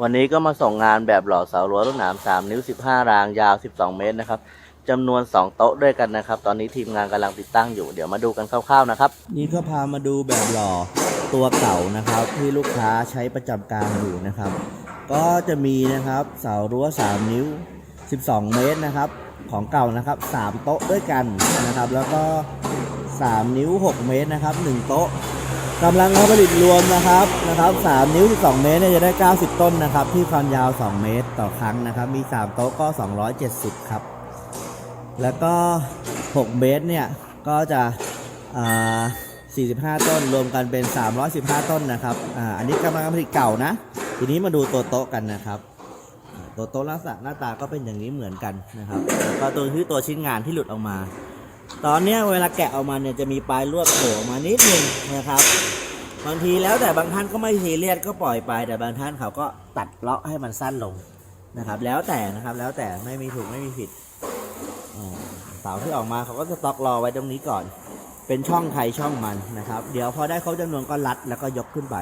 วันนี้ก็มาส่งงานแบบหล่อเสารั้วลูกหนาม3 นิ้ว 15 รางยาว 12 เมตรนะครับจำนวน 2 โต๊ะด้วยกันนะครับ ตอนนี้ทีมงานกำลังติดตั้งอยู่ เดี๋ยวมาดูกันคร่าวๆนะครับ นี่ก็พามาดูแบบหล่อตัวเก่านะครับ ที่ลูกค้าใช้ประจำการอยู่นะครับ ก็จะมีนะครับเสารั้ว 3 นิ้ว 12 เมตรนะครับ ของเก่านะครับ 3 โต๊ะด้วยกันนะครับ แล้วก็ 3 นิ้ว 6 เมตรนะครับ 1 โต๊ะ กำลังการผลิตรวมนะครับนะครับ3นิ้ว 12 เมตรเนี่ยจะได้ 90 ต้นนะครับ ที่ความยาว 2 เมตรต่อครั้งนะครับ มี 3 โต๊ะก็ 270 ครับ แล้วก็ 6 เมตรเนี่ยก็จะอ่า45 ต้นรวมกันเป็น 315 ต้นนะครับอ่าอันนี้กำลังการผลิตเก่านะ ทีนี้มาดูตัวโต๊ะกันนะครับ ตัวโต๊ะลักษณะหน้าตาก็เป็นอย่างนี้เหมือนกันนะครับแล้วก็ตัวที่ตัวชิ้นงานที่หลุดออกมา ตอนเนี้ยเวลาแกะออกมาเนี่ยจะมีปลายลวดโผล่มานิดนึงนะครับ บางทีแล้วแต่บางท่านก็ไม่ซีเรียสก็ปล่อยไป แต่บางท่านเขาก็ตัดเลาะให้มันสั้นลงนะครับ แล้วแต่นะครับแล้วแต่ไม่มีถูกไม่มีผิดอ่าเสาที่ออกมาเขาก็จะตอกรอไว้ตรงนี้ก่อน เป็นช่องใครช่องมันนะครับ เดี๋ยวพอได้ครบจำนวนก็รัดแล้วก็ยกขึ้นไป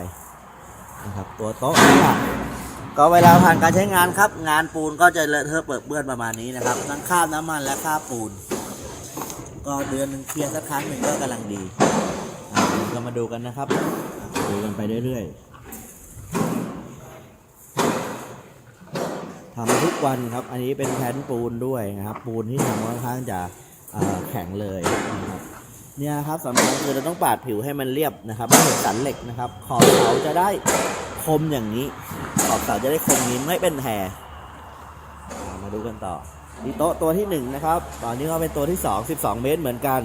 นะครับ ตัวโต๊ะก็เวลาผ่านการใช้งานครับ งานปูนก็จะเลอะเทอะเปิดเปื้อนประมาณนี้นะครับทั้งคราบน้ำมันและคราบปูน ก็เดือนหนึ่งเคลียร์สักครั้งหนึ่งก็กำลังดีอะเรามาดูกันนะครับ ดูกันไปเรื่อยๆทำทุกวันครับ อันนี้เป็นแผ่นปูนด้วยนะครับ ปูนที่ทำค่อนข้างจะแข็งเลยนะครับเนี่ยครับสำคัญคือเราต้องปาดผิวให้มันเรียบนะครับไม่เห็นสันเหล็กนะครับ ขอบเสาจะได้คมอย่างนี้ ขอบเสาจะได้คมนี้ไม่เป็นแผลอ่มาดูกันต่อ นี่โต๊ะตัวที่หนึ่งนะครับตอนนี้ก็เป็นตัวที่สอง12 เมตรเหมือนกัน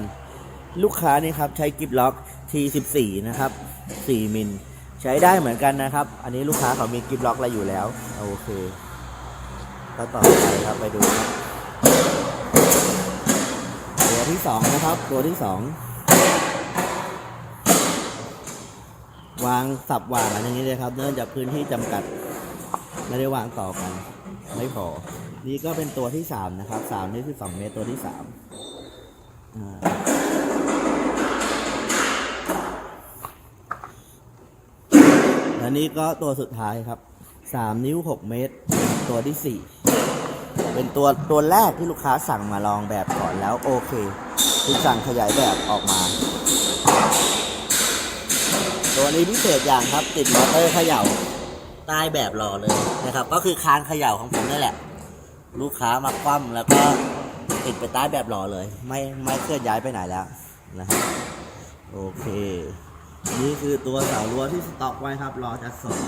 ลูกค้านี่ครับใช้กิฟล็อก T14 นะครับ 4 มิล ใช้ได้เหมือนกันนะครับ อันนี้ลูกค้าเขามีกิฟล็อกอะไรอยู่แล้ว โอเคก็ต่อไปครับไปดูครับตัวที่สองนะครับ ตัวที่สองวางสับวางอย่างนี้เลยครับ เนื่องจากพื้นที่จำกัด ไม่ได้วางต่อกัน ไม่พอ นี่ก็เป็นตัวที่สามนะครับสามนี่คือสองเมตรตัวที่สามอ่าและนี่ก็ตัวสุดท้ายครับสามนิ้วหกเมตร ตัวที่สี่เป็นตัวตัวแรกที่ลูกค้าสั่งมาลองแบบก่อนแล้วโอเคที่สั่งขยายแบบออกมา ตัวนี้พิเศษอย่างครับติดมอเตอร์เขย่าใต้แบบรอเลยนะครับ ก็คือคานเขย่าของผมนี่แหละ ลูกค้ามาคว่ำแล้วก็ติดไปใต้แบบหล่อเลย ไม่ไม่เคลื่อนย้ายไปไหนแล้วนะฮะโอเค นี่คือตัวเสารั้วที่สต็อกไว้ครับรอจัดส่ง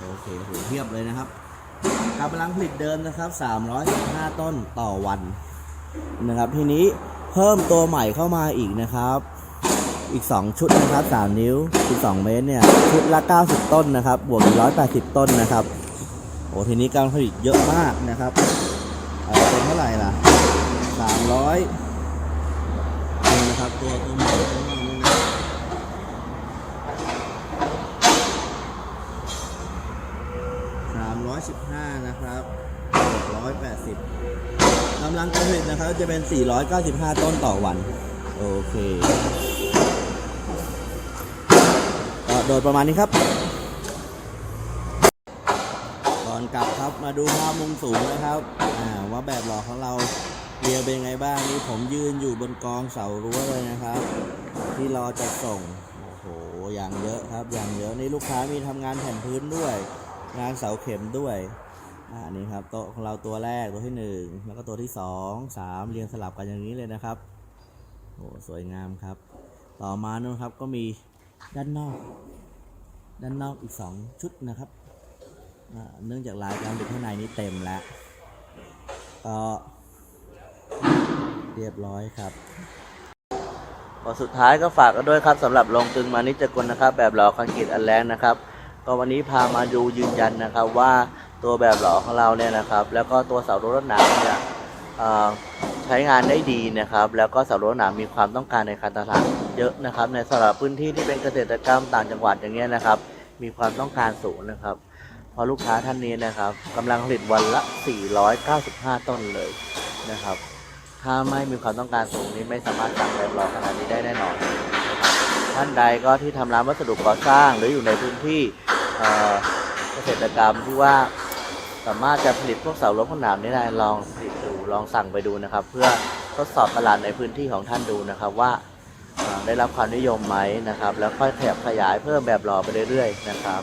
โอเคโหเทียบเลยนะครับกำลังผลิตเดิมนะครับ 315 ต้นต่อวันนะครับ ทีนี้เพิ่มตัวใหม่เข้ามาอีกนะครับ อีก 2 ชุดนะครับ 3 นิ้ว 12 เมตรเนี่ย ชุดละ 90 ต้นนะครับ บวกอีก180 ต้นนะครับ อ้ทีนี้การผลิตเยอะมากนะครับเป็นเท่าไหร่ล่ะสามร้อยนี่นะครับตัวตัวใหม่ตัวใหม่นี่นะสามร้อยสิบห้านะครับหกร้อยแปดสิบกำลังการผลิตนะครับจะเป็น495ต้นต่อวัน โอเค ก็โดยประมาณนี้ครับ อนกลับครับมาดูภาพมุมสูงนะครับอ่าว่าแบบหล่อของเราเรียงเป็นไงบ้างนี่ผมยืนอยู่บนกองเสารั้วเลยนะครับ ที่รอจะส่งโอ้โหอย่างเยอะครับอย่างเยอะนี่ลูกค้ามีทำงานแผ่นพื้นด้วย งานเสาเข็มด้วยอ่านี่ครับโต๊ะของเราตัวแรกตัวที่หนึ่งแล้วก็ตัวที่สองสามเรียงสลับกันอย่างนี้เลยนะครับโอ้สวยงามครับ ต่อมานู่นครับก็มีด้านนอก ด้านนอกอีกสองชุดนะครับ เนื่องจากลายการบิดข้างในนี้เต็มแล้วก็เรียบร้อยครับก็สุดท้ายก็ฝากกันด้วยครับสำหรับลงตึงมานิจกลนะครับ แบบหล่อคอนกรีตอันแรงนะครับ ก็วันนี้พามาดูยืนยันนะครับว่าตัวแบบหล่อของเราเนี่ยนะครับ แล้วก็ตัวเสารั้วรถหนามเนี่ยใช้งานได้ดีนะครับ แล้วก็เสารถหนามมีความต้องการในการตลาดเยอะนะครับ ในสำหรับพื้นที่ที่เป็นเกษตรกรรมต่างจังหวัดอย่างเงี้ยนะครับ มีความต้องการสูงนะครับ พอลูกค้าท่านนี้นะครับกำลังผลิตวันละ 495 ต้นเลยนะครับ ถ้าไม่มีความต้องการสูงนี้ไม่สามารถสั่งแบบรอขนาดนี้ได้แน่นอน ท่านใดก็ที่ทำร้านวัสดุก่อสร้าง หรืออยู่ในพื้นที่เกษตรกรรมที่ว่าสามารถจะผลิตพวกเสาล้มขนามนี้ได้ลองผลิตดูลองสั่งไปดูนะครับ เพื่อทดสอบตลาดในพื้นที่ของท่านดูนะครับว่าได้รับความนิยมไหมนะครับ แล้วค่อยขยับขยายเพิ่มแบบรอไปเรื่อยๆนะครับ